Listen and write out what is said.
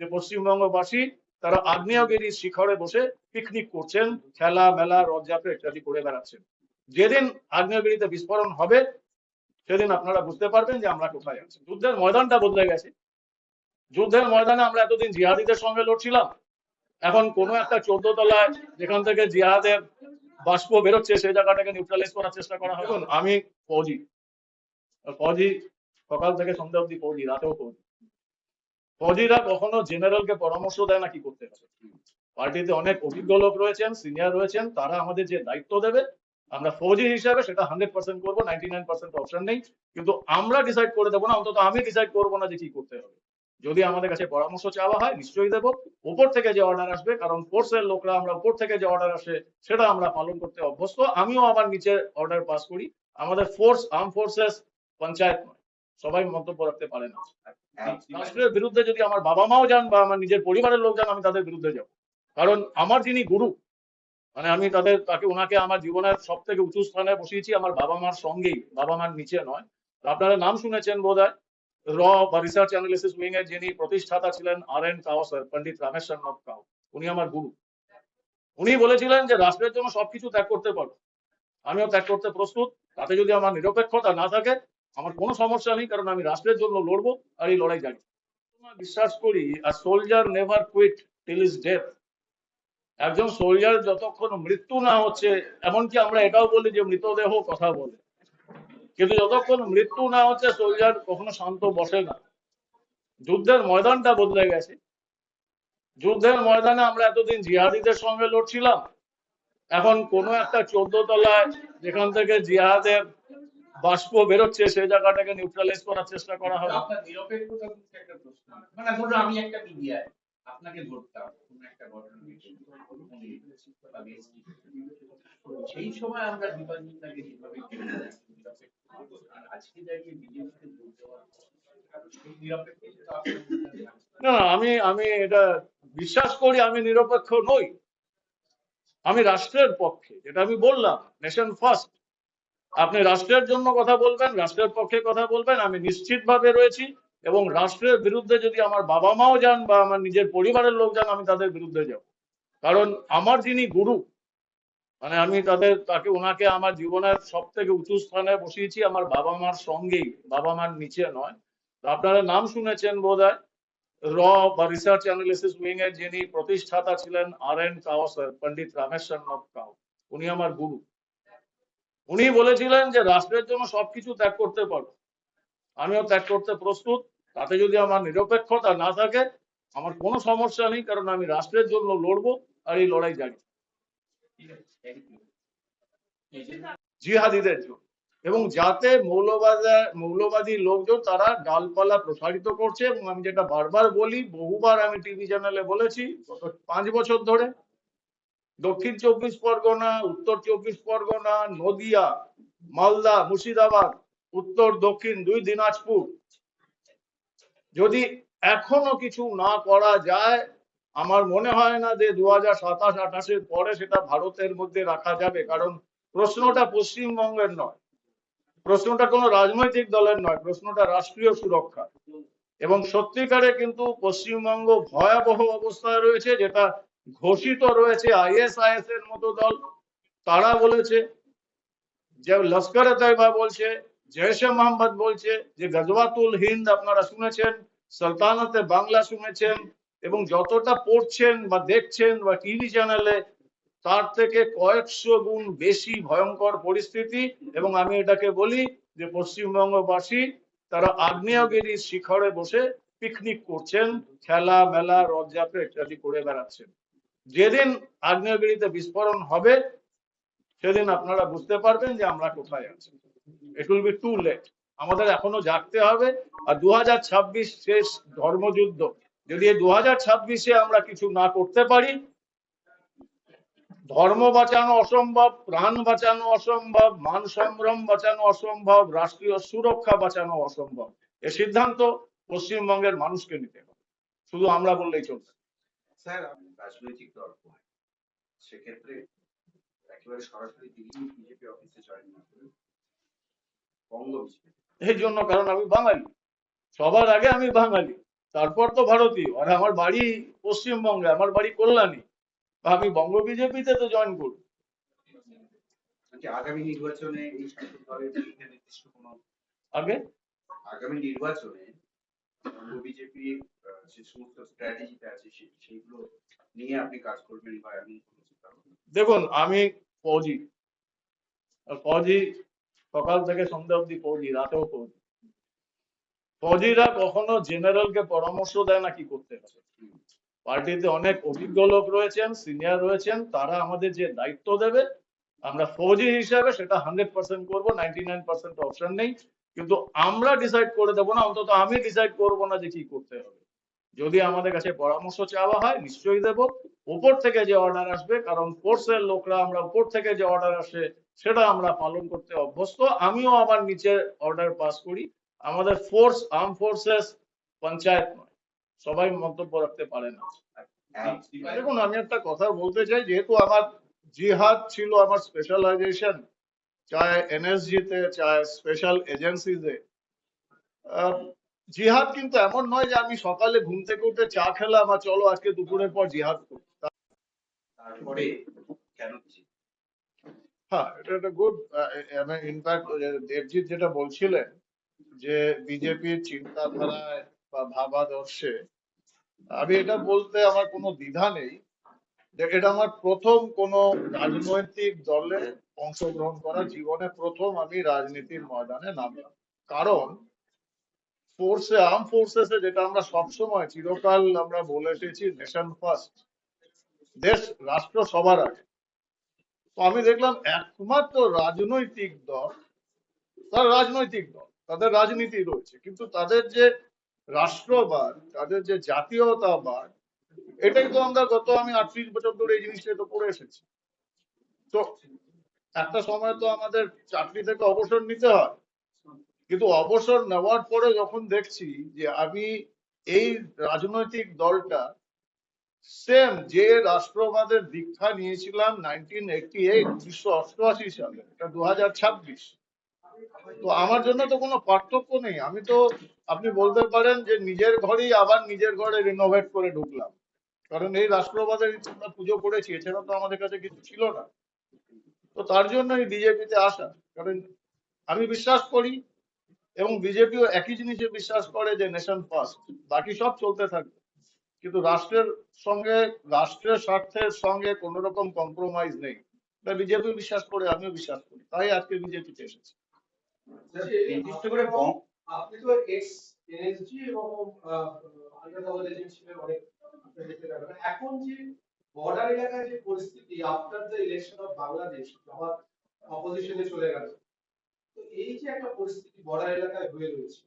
যে পশ্চিমবঙ্গবাসী তারা আগ্নেয়গিরির শিখরে বসে পিকনিক করছেন, খেলা, মেলা, রথযাত্রা ইত্যাদি করে বেড়াচ্ছেন। যেদিন আগ্নেয়গিরিতে বিস্ফোরণ হবে, সেদিন আপনারা বুঝতে পারবেন যে আমরা কোথায় আছি। যুদ্ধের ময়দানটা বদলে গেছে। যুদ্ধের ময়দানে আমরা এতদিন জিহাদিদের সঙ্গে লড়ছিলাম। এখন কোনো একটা চোদ্দ তলায় যেখান থেকে জিহাদের বাষ্প বেরোচ্ছে, সেই জায়গাটাকে নিউট্রালাইজ করার চেষ্টা করা হবে আমি ফৌজি। ফৌজি সকাল থেকে সন্ধ্যা অব্দি ফৌজি, রাতেও ফৌজি। ফৌজিরা কখনো জেনারেলকে পরামর্শ দেয় না কি করতে হবে। পার্টিতে অনেক অভিজ্ঞ লোক রয়েছেন, সিনিয়র রয়েছেন, তারা আমাদের যে দায়িত্ব দেবে, আমরা ফৌজি হিসাবে সেটা হান্ড্রেড পার্সেন্ট করব, নাইনটি নাইন পার্সেন্ট অপশন নেই। কিন্তু আমরা ডিসাইড করে দেবো না, অন্তত আমি ডিসাইড করব না যে কি করতে হবে। যদি আমাদের কাছে পরামর্শ চাওয়া হয়, নিশ্চয়ই দেবো। উপর থেকে যে অর্ডার আসবে, কারণ ফোর্সের লোকরা আমরা উপর থেকে যে অর্ডার আসে, সেটা আমরা পালন করতে অভ্যস্ত। আমিও আমার নিচে অর্ডার পাস করি। আমাদের ফোর্স আর্ম ফোর্সেস পঞ্চায়েত নয়। সবাই মন্তব্য রাখতে পারে না। রাষ্ট্রের বিরুদ্ধে যদি আমার বাবা মাও যান বা আমার নিজের পরিবারের লোক যান আমি তাদের বিরুদ্ধে যাব। কারণ আমার যিনি গুরু মানে আমি তাদের তাকে ওনাকে আমার জীবনের সব থেকে উঁচু স্থানে বসিয়েছি আমার বাবা মার সঙ্গেই। বাবা মার নিচে নয়। আপনারা নাম শুনেছেন বোধ হয় র বা রিসার্চ অ্যানালিসিস উইং এর যিনি প্রতিষ্ঠাতা ছিলেন R N Kao sir Pandit Rameshwar Nath Kao উনি আমার গুরু। উনি বলেছিলেন যে রাষ্ট্রের জন্য সবকিছু ত্যাগ করতে পারো। আমিও ত্যাগ করতে প্রস্তুত। তাতে যদি আমার নিরপেক্ষতা না থাকে আমার কোনো সমস্যা নেই, কারণ আমি রাষ্ট্রের জন্য লড়বো আর এই লড়াই জানি। বিশ্বাস করি আর soldier never quit till is death একজন সোলজার যতক্ষণ মৃত্যু না হচ্ছে, এমনকি আমরা এটাও বলি যে মৃতদেহ কথা বলে। কিন্তু যতক্ষণ মৃত্যু না হচ্ছে সোলজার কখনো শান্ত বসে না। যুদ্ধের ময়দানটা বদলে গেছে। যুদ্ধের ময়দানে আমরা এতদিন জিহাদিদের সঙ্গে লড়ছিলাম। এখন কোনো একটা চোদ্দ তলায় যেখান থেকে জিহাদের বাষ্প বেরোচ্ছে সেই জায়গাটাকে নিউট্রালাইজ করার চেষ্টা করা হবে। আপনার নিরপেক্ষতা একটা প্রশ্ন। মানে ধরুন আমি একটা মিডিয়ায় আপনাকে ধরতাম কোনো একটা ঘটনা সেই সময় আমরা যেভাবে আজকে দাঁড়িয়ে বিজেপিকে ভোট দেওয়ার না, আমি আমি এটা বিশ্বাস করি আমি নিরপেক্ষ নই। আমি রাষ্ট্রের পক্ষে যেটা আমি বললাম নেশন ফার্স্ট আপনি রাষ্ট্রের জন্য কথা বলবেন, রাষ্ট্রের পক্ষে কথা বলবেন, আমি নিশ্চিতভাবে রয়েছি। এবং রাষ্ট্রের বিরুদ্ধে যদি আমার বাবা মাও যান বা আমার নিজের পরিবারের লোক যান, আমি তাদের বিরুদ্ধে যাব। কারণ আমার যিনি গুরু মানে আমি তাদের, তাকে, ওনাকে আমার জীবনের সব থেকে উঁচু স্থানে বসিয়েছি, আমার বাবা মার সঙ্গেই বাবা মার নিচে নয়। আপনারা নাম শুনেছেন বোধ হয় র বা রিসার্চ অ্যানালিসিস উইং এর যিনি প্রতিষ্ঠাতা ছিলেন, আর এন কাও পন্ডিত রামেশ্বর নাথ কাও। উনি আমার গুরু। উনি বলেছিলেন যে রাষ্ট্রের জন্য সবকিছু ত্যাগ করতে পারো। আমিও ত্যাগ করতে প্রস্তুত। তাতে যদি আমার নিরপেক্ষতা না থাকে, আমার কোনো সমস্যা নেই, কারণ আমি রাষ্ট্রের জন্য লড়বো আর এই লড়াই জানি জিহাদিদের জন্য। এবং যাতে মৌলবাদী মৌলবাদী লোকজন তারা ডালপালা প্রসারিত করছে, এবং আমি যেটা বারবার বলি, বহুবার আমি টিভি চ্যানেলে বলেছি, গত পাঁচ বছর ধরে দক্ষিণ চব্বিশ পরগনা, উত্তর চব্বিশ পরগনা, নদিয়া, মালদা, মুর্শিদাবাদ, উত্তর, দক্ষিণ দুই দিনাজপুর। যদি এখনও কিছু না করা যায়, আমার মনে হয় না যে দু হাজার সাতাশ, আঠাশের পরে সেটা ভারতের মধ্যে রাখা যাবে, কারণ প্রশ্নটা পশ্চিমবঙ্গের নয়। প্রশ্নটা কোনো রাজনৈতিক দলের নয়, প্রশ্নটা রাষ্ট্রীয় সুরক্ষা এবং সত্যিকারে কিন্তু পশ্চিমবঙ্গ ভয়াবহ অবস্থায় রয়েছে, যেটা ঘোষিত রয়েছে আইএসআইএস এর মতো দল। তারা বলেছে, যে লস্করে তৈবা বলছে জৈশে মোহাম্মদ বলছে, যে গজওয়াতুল হিন্দ আপনারা শুনেছেন, সালতানাতে বাংলা শুনেছেন, এবং যতটা পড়ছেন বা দেখছেন বা টিভি চ্যানেলে তার থেকে কয়েকশো গুণ বেশি ভয়ঙ্কর পরিস্থিতি। এবং আমি এটাকে বলি যে পশ্চিমবঙ্গবাসী, তারা আগ্নেয়গিরির শিখরে বসে পিকনিক করছেন খেলা মেলা রথযাত্রা ইত্যাদি করে বেড়াচ্ছেন। যেদিন আগ্নেয়গিরিতে বিস্ফোরণ হবে, সেদিন আপনারা বুঝতে পারবেন যে আমরা কোথায় আছি। It will be too late আমাদের এখনও জাগতে হবে। আর দু শেষ ধর্মযুদ্ধ, যদি দু হাজার ছাব্বিশে আমরা কিছু না করতে পারি, ধর্ম বাঁচানো অসম্ভব, প্রাণ বাঁচানো অসম্ভব, মান সম্ভ্রম বাঁচানো অসম্ভব, রাষ্ট্রীয় সুরক্ষা বাঁচানো অসম্ভব, এ সিদ্ধান্ত পশ্চিমবঙ্গের মানুষকে নিতে হবে। শুধু আমরা বললেই চলবে। স্যার রাজনৈতিক দল হয় সেক্ষেত্রে একেবারে সরাসরি দিল্লি বিজেপি অফিসে জয়েন না করে বঙ্গ এই জন্য কারণ আমি বাঙালি। সবার আগে আমি বাঙালি। তারপর তো ভারতীয়। আর আমার বাড়ি পশ্চিমবঙ্গে আমার বাড়ি কল্যাণী। আমি বঙ্গ বিজেপিতে তো জয়েন করব। আগামী নির্বাচনে এই শাসক দলের নির্দিষ্ট কোনো আগে? আগামী নির্বাচনে বিজেপির যে সমস্ত স্ট্র্যাটেজিতে আছে সে- সেইগুলো নিয়ে আপনি কাজ করবেন বা চিন্তা দেখুন, আমি ফৌজি। ফৌজি সকাল থেকে সন্ধ্যা অব্দি ফৌজি, রাতেও ফৌজি। ফৌজিরা কখনো জেনারেলকে পরামর্শ দেয় না কি করতে হবে। পার্টিতে অনেক অভিজ্ঞ লোক রয়েছেন, সিনিয়র রয়েছেন, তারা আমাদের যে দায়িত্ব দেবে, আমরা ফৌজি হিসাবে সেটা হান্ড্রেড পার্সেন্ট করব নাইনটি নাইন পার্সেন্ট অপশন নেই। কিন্তু আমরা ডিসাইড করে দেবো না, অন্তত আমি ডিসাইড করব না যে কি করতে হবে। যদি আমাদের কাছে পরামর্শ চাওয়া হয়, নিশ্চয়ই দেবো। উপর থেকে যে অর্ডার আসবে, কারণ ফোর্সের লোকরা আমরা উপর থেকে যে অর্ডার আসে, সেটা আমরা পালন করতে অভ্যস্ত। আমিও আবার নিচে অর্ডার পাস করি। আমাদের ফোর্স আর্ম ফোর্সেস পঞ্চায়েত নয়। সবাই মন্তব্য রাখতে পারে না। দেখুন, আমি একটা কথা বলতে চাই, যেহেতু আমার জিহাদ ছিল আমার স্পেশালাইজেশন চাहे এনএসজি তে চাहे স্পেশাল এজেন্সিতে জিহাদ কিন্তু এমন নয় যে আমি সকালে ঘুম থেকে উঠে চা খেলাম আর চলো আজকে দুপুরের পর জিহাদ করি তারপরে কেন হ্যাঁ এটা একটা গুড ইনফ্যাক্ট দেবজিৎ যেটা বলছিলেন যে বিজেপির চিন্তাধারায় বা ভাবাদর্শে আমি এটা বলতে আমার কোনো দ্বিধা নেই যে এটা আমার প্রথম কোন রাজনৈতিক দলে অংশগ্রহণ করা জীবনে প্রথম আমি রাজনীতির ময়দানে নামলাম। কারণ ফোর্সে আর্ম ফোর্সেসে যেটা আমরা সবসময়, চিরকাল আমরা বলে এসেছি নেশন ফার্স্ট দেশ, রাষ্ট্র সবার আগে। তো আমি দেখলাম একমাত্র রাজনৈতিক দল, তার রাজনৈতিক দল, তাদের রাজনীতি রয়েছে, কিন্তু তাদের যে রাষ্ট্রবাদ, তাদের যে জাতীয়তাবাদ, এটাই তো আমরা গত আমি আটত্রিশ বছর ধরে এই জিনিসটা তো করে এসেছি। তো একটা সময় তো আমাদের চাকরি থেকে অবসর নিতে হয়। কিন্তু অবসর নেওয়ার পরে যখন দেখছি যে আমি এই রাজনৈতিক দলটা সেম যে রাষ্ট্রবাদের দীক্ষা নিয়েছিলাম নাইনটিন এইটি এইট উনিশশো অষ্টআশি সালে, এটা দু হাজার ছাব্বিশ। তো আমার জন্য তো কোনো পার্থক্য নেই। আমি তো, আপনি বলতে পারেন যে নিজের ঘরেই আবার নিজের ঘরে রিনোভেট করে ঢুকলাম। কারণ এই রাষ্ট্রবাদের পুজো করেছি, এছাড়া তো আমাদের কাছে কিছু ছিল না। তো তার জন্যই বিজেপিতে আসা। কারণ আমি বিশ্বাস করি এবং বিজেপিও একই জিনিসে বিশ্বাস করে যে নেশন ফার্স্ট বাকি সব চলতে থাকবে। কিন্তু রাষ্ট্রের সঙ্গে, রাষ্ট্রের স্বার্থের সঙ্গে কোন রকম কম্প্রোমাইজ নেই। এটা বিজেপি বিশ্বাস করে, আমিও বিশ্বাস করি। তাই আজকে বিজেপিতে এসেছি। এখন যে বর্ডার এলাকায় যে পরিস্থিতি after the election of Bangladesh আমার অপোজিশনে চলে গেল তো এই যে একটা পরিস্থিতি বর্ডার এলাকায় হয়ে রয়েছে